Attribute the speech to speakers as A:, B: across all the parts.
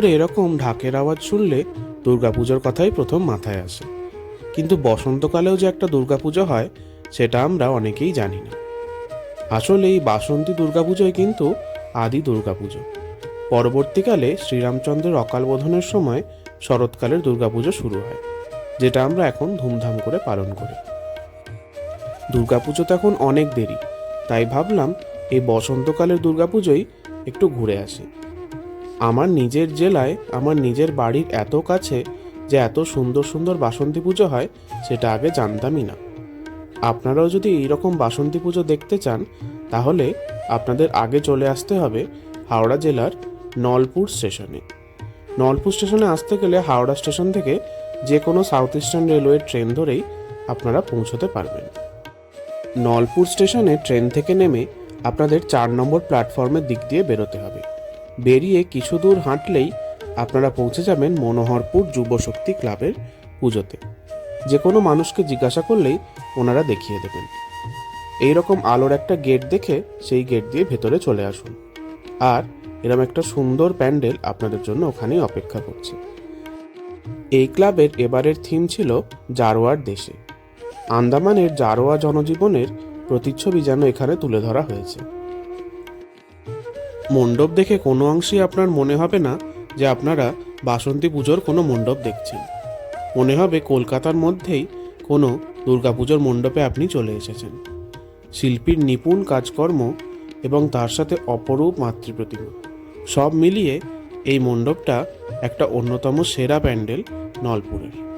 A: করে এরকম ঢাকের আওয়াজ শুনলে দুর্গাপুজোর কথাই প্রথম মাথায় আসে। কিন্তু বসন্তকালেও যে একটা দুর্গাপুজো হয়, সেটা আমরা অনেকেই জানি না। আসলে এই বাসন্তী দুর্গাপুজোই কিন্তু আদি দুর্গাপুজো। পরবর্তীকালে শ্রীরামচন্দ্রের অকাল বোধনের সময় শরৎকালের দুর্গাপুজো শুরু হয়, যেটা আমরা এখন ধুমধাম করে পালন করি। দুর্গাপুজো তো এখন অনেক দেরি, তাই ভাবলাম এই বসন্তকালের দুর্গাপুজোই একটু ঘুরে আসি। আমার নিজের জেলায়, আমার নিজের বাড়ির এত কাছে যে এত সুন্দর সুন্দর বাসন্তী পুজো হয়, সেটা আগে জানতামই না। আপনারাও যদি এইরকম বাসন্তী পুজো দেখতে চান, তাহলে আপনাদের আগে চলে আসতে হবে হাওড়া জেলার নলপুর স্টেশনে। নলপুর স্টেশনে আসতে গেলে হাওড়া স্টেশন থেকে যে কোনো সাউথ ইস্টার্ন রেলওয়ে ট্রেন ধরেই আপনারা পৌঁছতে পারবেন। নলপুর স্টেশনে ট্রেন থেকে নেমে আপনাদের চার নম্বর প্ল্যাটফর্মের দিক দিয়ে বেরোতে হবে। বেরিয়ে কিছু দূর হাঁটলেই আপনারা পৌঁছে যাবেন মনোহরপুর যুবশক্তি ক্লাবের পুজোতে। যে কোনো মানুষকে জিজ্ঞাসা করলেই ওনারা দেখিয়ে দেবেন। এই রকম আলোর একটা গেট দেখে সেই গেট দিয়ে ভেতরে চলে আসুন। আর এরকম একটা সুন্দর প্যান্ডেল আপনাদের জন্য ওখানেই অপেক্ষা করছে। এই ক্লাবের এবারের থিম ছিল জারোয়ার দেশে। আন্দামানের জারোয়া জনজীবনের প্রতিচ্ছবি যেন এখানে তুলে ধরা হয়েছে। মণ্ডপ দেখে কোনো অংশেই আপনার মনে হবে না যে আপনারা বাসন্তী পুজোর কোনো মণ্ডপ দেখছেন। মনে হবে কলকাতার মধ্যেই কোনো দুর্গাপুজোর মণ্ডপে আপনি চলে এসেছেন। শিল্পীর নিপুণ কাজকর্ম এবং তার সাথে অপরূপ মাতৃপ্রতিমা, সব মিলিয়ে এই মণ্ডপটা একটা অন্যতম সেরা প্যান্ডেল নলপুরের।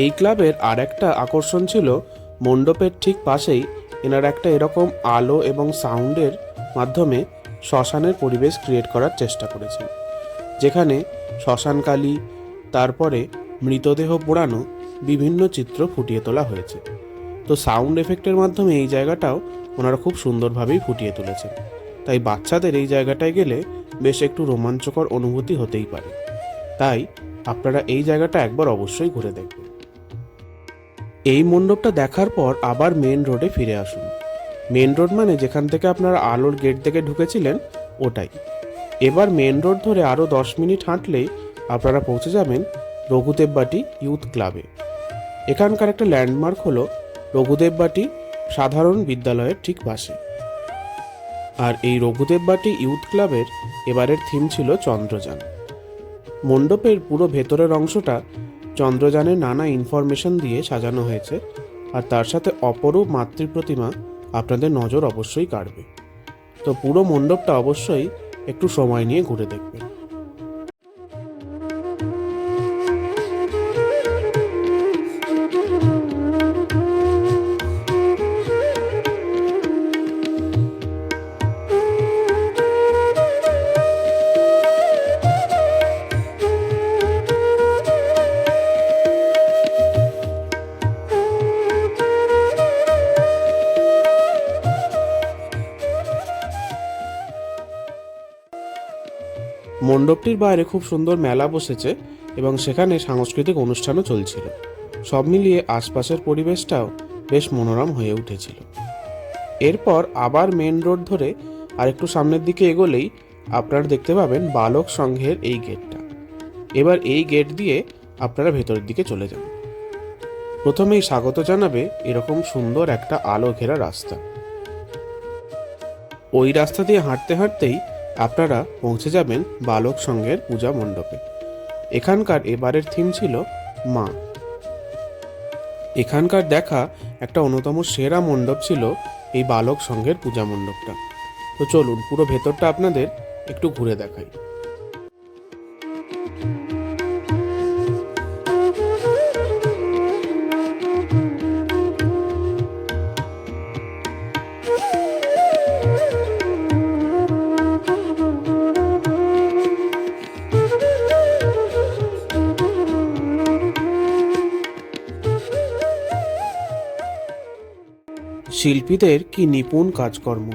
A: এই ক্লাবের আর একটা আকর্ষণ ছিল, মণ্ডপের ঠিক পাশেই এনারা একটা এরকম আলো এবং সাউন্ডের মাধ্যমে শ্মশানের পরিবেশ ক্রিয়েট করার চেষ্টা করেছেন। যেখানে শ্মশানকালী, তারপরে মৃতদেহ পোড়ানো বিভিন্ন চিত্র ফুটিয়ে তোলা হয়েছে। তো সাউন্ড এফেক্টের মাধ্যমে এই জায়গাটাও ওনারা খুব সুন্দরভাবেই ফুটিয়ে তুলেছেন। তাই বাচ্চাদের এই জায়গাটায় গেলে বেশ একটু রোমাঞ্চকর অনুভূতি হতেই পারে। তাই আপনারা এই জায়গাটা একবার অবশ্যই ঘুরে দেখবেন। এই মণ্ডপটা দেখার পর আবার মেন রোডে ফিরে আসুন। মেন রোড মানে যেখান থেকে আপনারা আলোর গেট থেকে ঢুকেছিলেন, ওটাই। এবার মেন রোড ধরে আরও দশ মিনিট হাঁটলেই আপনারা পৌঁছে যাবেন রঘুদেববাটি ইউথ ক্লাবে এখানকার একটা ল্যান্ডমার্ক হলো রঘুদেববাটি সাধারণ বিদ্যালয়ের ঠিক পাশে। আর এই রঘুদেববাটি ইউথ ক্লাবের এবারের থিম ছিল চন্দ্রযান। মণ্ডপের পুরো ভেতরের অংশটা চন্দ্রযানের নানা ইনফরমেশন দিয়ে সাজানো হয়েছে, আর তার সাথে অপরূপ মাতৃপ্রতিমা আপনাদের নজর অবশ্যই কাটবে তো পুরো মণ্ডপটা অবশ্যই একটু সময় নিয়ে ঘুরে দেখবেন। মণ্ডপটির বাইরে খুব সুন্দর মেলা বসেছে এবং সেখানে সাংস্কৃতিক অনুষ্ঠানও চলছিল। সব মিলিয়ে আশপাশের পরিবেশটাও বেশ মনোরম হয়ে উঠেছিল। এরপর আবার মেন রোড ধরে আর একটু সামনের দিকে এগোলেই আপনারা দেখতে পাবেন বালক সংঘের এই গেটটা। এবার এই গেট দিয়ে আপনারা ভেতরের দিকে চলে যান। প্রথমেই স্বাগত জানাবে এরকম সুন্দর একটা আলো ঘেরা রাস্তা। ওই রাস্তা দিয়ে হাঁটতে হাঁটতেই আপনারা পৌঁছে যাবেন বালক সংঘের পূজা মণ্ডপে। এখানকার এবারের থিম ছিল মা। এখানকার দেখা একটা অন্যতম সেরা মণ্ডপ ছিল এই বালক সংঘের পূজা মণ্ডপটা। তো চলুন, পুরো ভেতরটা আপনাদের একটু ঘুরে দেখাই। শিল্পীদের কি নিপুণ কাজকর্ম।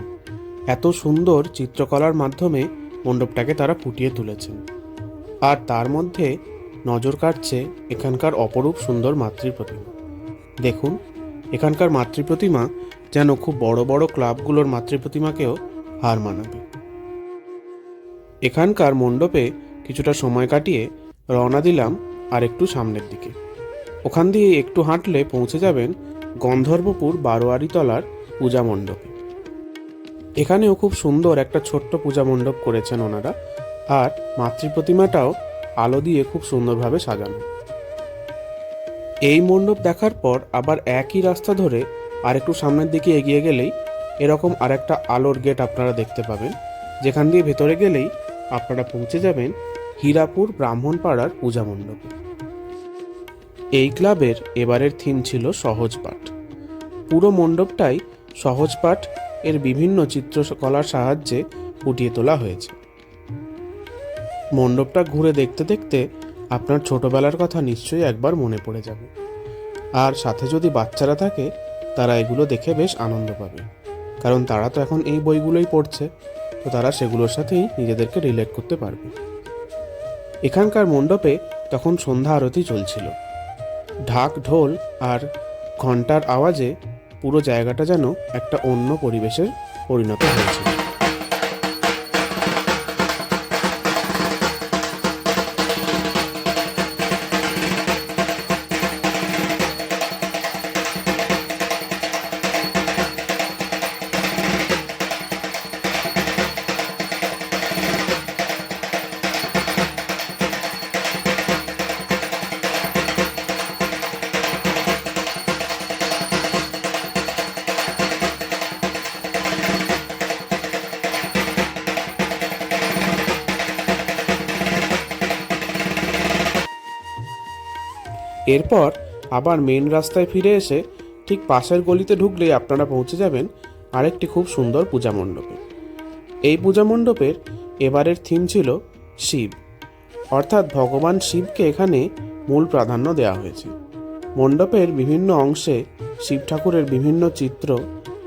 A: এত সুন্দর চিত্রকলার মাধ্যমে মণ্ডপটাকে তারা ফুটিয়ে তুলেছেন। আর তার মধ্যে নজর কাটছে এখানকার অপরূপ সুন্দর মাতৃ প্রতিমা দেখুন, এখানকার মাতৃ প্রতিমা যেন খুব বড় বড় ক্লাবগুলোর মাতৃ প্রতিমাকেও হার মানাবে। এখানকার মণ্ডপে কিছুটা সময় কাটিয়ে রওনা দিলাম আর একটু সামনের দিকে। ওখান দিয়ে একটু হাঁটলে পৌঁছে যাবেন গন্ধর্বপুর বারোয়ারিতলার পূজা মণ্ডপে। এখানেও খুব সুন্দর একটা ছোট্ট পূজা মণ্ডপ করেছেন ওনারা আর মাতৃ প্রতিমাটাও আলো দিয়ে খুব সুন্দরভাবে সাজানো। এই মণ্ডপ দেখার পর আবার একই রাস্তা ধরে আর একটু সামনের দিকে এগিয়ে গেলেই এরকম আরেকটা আলোর গেট আপনারা দেখতে পাবেন। যেখান দিয়ে ভেতরে গেলেই আপনারা পৌঁছে যাবেন হীরাপুর ব্রাহ্মণপাড়ার পূজা মণ্ডপে। এই ক্লাবের এবারের থিম ছিল সহজ পাঠ। পুরো মণ্ডপটাই সহজ পাঠ এর বিভিন্ন চিত্রকলার সাহায্যে ফুটিয়ে তোলা হয়েছে। মণ্ডপটা ঘুরে দেখতে দেখতে আপনার ছোটবেলার কথা নিশ্চয়ই একবার মনে পড়ে যাবে। আর সাথে যদি বাচ্চারা থাকে, তারা এগুলো দেখে বেশ আনন্দ পাবে। কারণ তারা তো এখন এই বইগুলোই পড়ছে, তো তারা সেগুলোর সাথেই নিজেদেরকে রিলেট করতে পারবে। এখানকার মণ্ডপে তখন সন্ধ্যা আরতি চলছিল। ঢাক ঢোল আর ঘণ্টার আওয়াজে পুরো জায়গাটা যেন একটা অন্য পরিবেশের পরিণত হয়েছিল এরপর আবার মেন রাস্তায় ফিরে এসে ঠিক পাশের গলিতে ঢুকলেই আপনারা পৌঁছে যাবেন আরেকটি খুব সুন্দর পূজা মণ্ডপে। এই পূজা মণ্ডপের এবারের থিম ছিল শিব। অর্থাৎ ভগবান শিবকে এখানে মূল প্রাধান্য দেওয়া হয়েছে। মণ্ডপের বিভিন্ন অংশে শিব ঠাকুরের বিভিন্ন চিত্র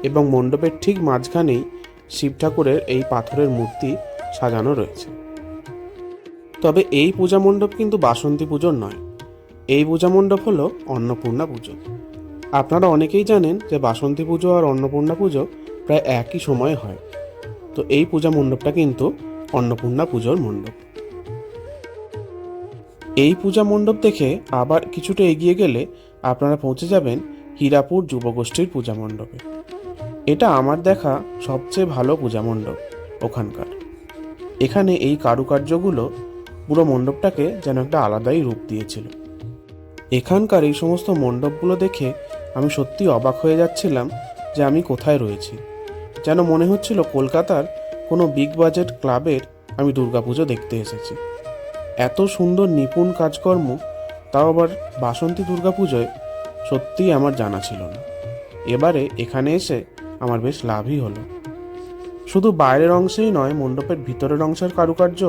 A: এবং মণ্ডপের ঠিক মাঝখানেই শিব ঠাকুরের এই পাথরের মূর্তি সাজানো রয়েছে। তবে এই পূজা মণ্ডপ কিন্তু বাসন্তী পুজোর নয় এই পূজা মণ্ডপ হলো অন্নপূর্ণা পুজো। আপনারা অনেকেই জানেন যে বাসন্তী পুজো আর অন্নপূর্ণা পুজো প্রায় একই সময়ে হয়। তো এই পূজা মণ্ডপটা কিন্তু অন্নপূর্ণা পুজোর মণ্ডপ। এই পূজা মণ্ডপ দেখে আবার কিছুটা এগিয়ে গেলে আপনারা পৌঁছে যাবেন হীরাপুর যুবগোষ্ঠীর পূজা মণ্ডপে। এটা আমার দেখা সবচেয়ে ভালো পূজা মণ্ডপ ওখানকার। এখানে এই কারুকার্যগুলো পুরো মণ্ডপটাকে যেন একটা আলাদাই রূপ দিয়েছিল। এখানকার এই সমস্ত মণ্ডপগুলো দেখে আমি সত্যি অবাক হয়ে যাচ্ছিলাম যে আমি কোথায় রয়েছি। যেন মনে হচ্ছিল কলকাতার কোনো বিগ বাজেট ক্লাবের আমি দুর্গাপুজো দেখতে এসেছি। এত সুন্দর নিপুণ কাজকর্ম, তাও আবার বাসন্তী দুর্গাপুজোয় সত্যিই আমার জানা ছিল না। এবারে এখানে এসে আমার বেশ লাভই হলো। শুধু বাইরের অংশেই নয়, মণ্ডপের ভিতরের অংশের কারুকার্য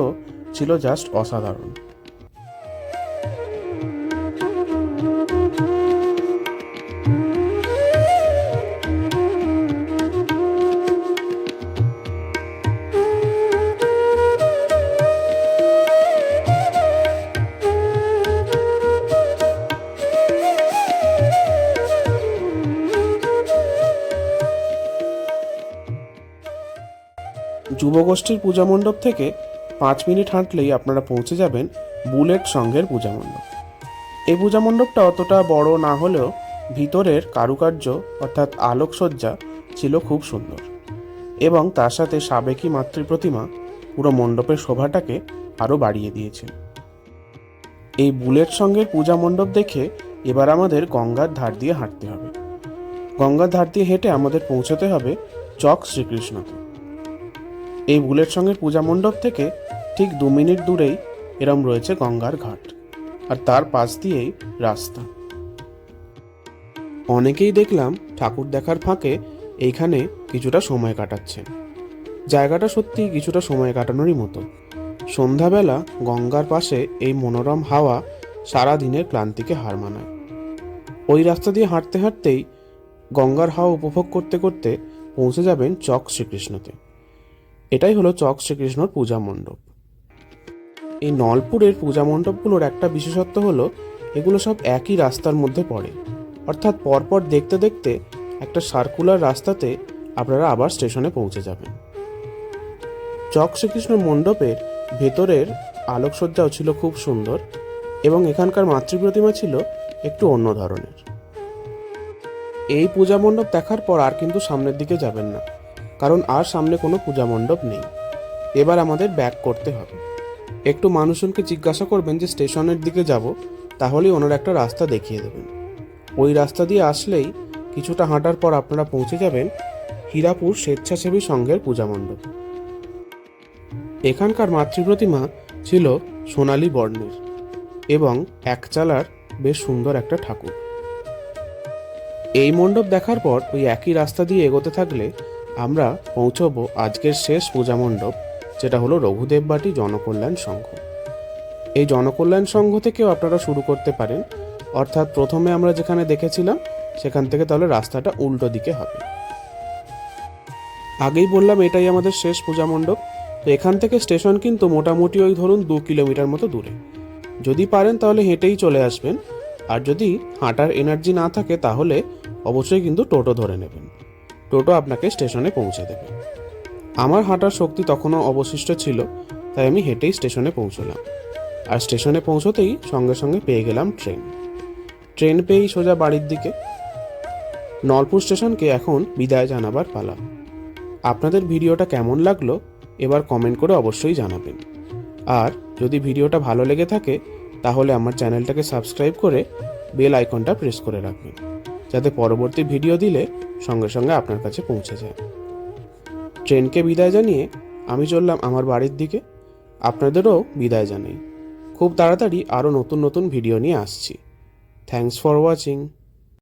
A: ছিল জাস্ট অসাধারণ। যুবগোষ্ঠীর পূজা মণ্ডপ থেকে পাঁচ মিনিট হাঁটলেই আপনারা পৌঁছে যাবেন বুলেট সংঘের পূজা মণ্ডপ এই পূজা মণ্ডপটা অতটা বড় না হলেও ভিতরের কারুকার্য অর্থাৎ আলোকসজ্জা ছিল খুব সুন্দর। এবং তার সাথে সাবেকি মাতৃ প্রতিমা পুরো মণ্ডপের শোভাটাকে আরও বাড়িয়ে দিয়েছে এই বুলেট সঙ্গের পূজা মণ্ডপ দেখে এবার আমাদের গঙ্গার ধার দিয়ে হাঁটতে হবে। গঙ্গার ধার দিয়ে হেঁটে আমাদের পৌঁছতে হবে চক শ্রীকৃষ্ণতে এই বুলেট সঙ্গের পূজা মণ্ডপ থেকে ঠিক দু মিনিট দূরেই এরম রয়েছে গঙ্গার ঘাট, আর তার পাশ দিয়েই রাস্তা। অনেকেই দেখলাম ঠাকুর দেখার ফাঁকে এইখানে কিছুটা সময় কাটাচ্ছেন জায়গাটা সত্যি কিছুটা সময় কাটানোরই মতো। সন্ধ্যাবেলা গঙ্গার পাশে এই মনোরম হাওয়া সারা দিনের ক্লান্তিকে হার মানায়। ওই রাস্তা দিয়ে হাঁটতে হাঁটতেই গঙ্গার হাওয়া উপভোগ করতে করতে পৌঁছে যাবেন চক শ্রীকৃষ্ণতে। এটাই হলো চক শ্রীকৃষ্ণর পূজা মণ্ডপ। এই নলপুরের পূজা মণ্ডপগুলোর একটা বিশেষত্ব হলো, এগুলো সব একই রাস্তার মধ্যে পড়ে। অর্থাৎ পরপর দেখতে দেখতে একটা সার্কুলার রাস্তাতে আপনারা আবার স্টেশনে পৌঁছে যাবেন। চক শ্রীকৃষ্ণ মণ্ডপের ভেতরের আলোকসজ্জাও ছিল খুব সুন্দর এবং এখানকার মাতৃ প্রতিমা ছিল একটু অন্য ধরনের। এই পূজা মণ্ডপ দেখার পর আর কিন্তু সামনের দিকে যাবেন না। কারণ আর সামনে কোনো পূজা মণ্ডপ নেই। এবার আমাদের ব্যাক করতে হবে। একটু মানুষজনকে জিজ্ঞাসা করবেন যে স্টেশনের দিকে যাব, তাহলেই ওনারা একটা রাস্তা দেখিয়ে দেবেন। ওই রাস্তা দিয়ে আসলেই কিছুটা হাঁটার পর আপনারা পৌঁছে যাবেন হীরাপুর স্বেচ্ছাসেবী সংঘের পূজা মণ্ডপ। এখানকার মাতৃপ্রতিমা ছিল সোনালী বর্ণের এবং একচালার বেশ সুন্দর একটা ঠাকুর। এই মণ্ডপ দেখার পর ওই একই রাস্তা দিয়ে এগোতে থাকলে আমরা পৌঁছবো আজকের শেষ পূজা মণ্ডপ যেটা হলো রঘুদেব বাটি জনকল্যাণ সংঘ। এই জনকল্যাণ সংঘ থেকেও আপনারা শুরু করতে পারেন। অর্থাৎ প্রথমে আমরা যেখানে দেখেছিলাম, সেখান থেকে তাহলে রাস্তাটা উল্টো দিকে হবে। আগেই বললাম এটাই আমাদের শেষ পূজা মণ্ডপ তো এখান থেকে স্টেশন কিন্তু মোটামুটি ওই ধরুন দু কিলোমিটার মতো দূরে। যদি পারেন তাহলে হেঁটেই চলে আসবেন। আর যদি হাঁটার এনার্জি না থাকে, তাহলে অবশ্যই কিন্তু টোটো ধরে নেবেন। টোটো আপনাকে স্টেশনে পৌঁছে দেবে। আমার হাঁটার শক্তি তখনও অবশিষ্ট ছিল, তাই আমি হেঁটেই স্টেশনে পৌঁছলাম। আর স্টেশনে পৌঁছতেই সঙ্গে সঙ্গে পেয়ে গেলাম ট্রেন। ট্রেন পেয়েই সোজা বাড়ির দিকে। নলপুর স্টেশনকে এখন বিদায় জানাবার পালা। আপনাদের ভিডিওটা কেমন লাগল, এবার কমেন্ট করে অবশ্যই জানাবেন। আর যদি ভিডিওটা ভালো লেগে থাকে, তাহলে আমার চ্যানেলটাকে সাবস্ক্রাইব করে বেল আইকনটা প্রেস করে রাখবেন। যাতে পরবর্তী ভিডিও দিলে সঙ্গে সঙ্গে আপনার কাছে পৌঁছে যায়। ট্রেনকে বিদায় জানিয়ে আমি চললাম আমার বাড়ির দিকে। আপনাদেরও বিদায় জানাই। খুব তাড়াতাড়ি আরও নতুন নতুন ভিডিও নিয়ে আসছি। Thanks for watching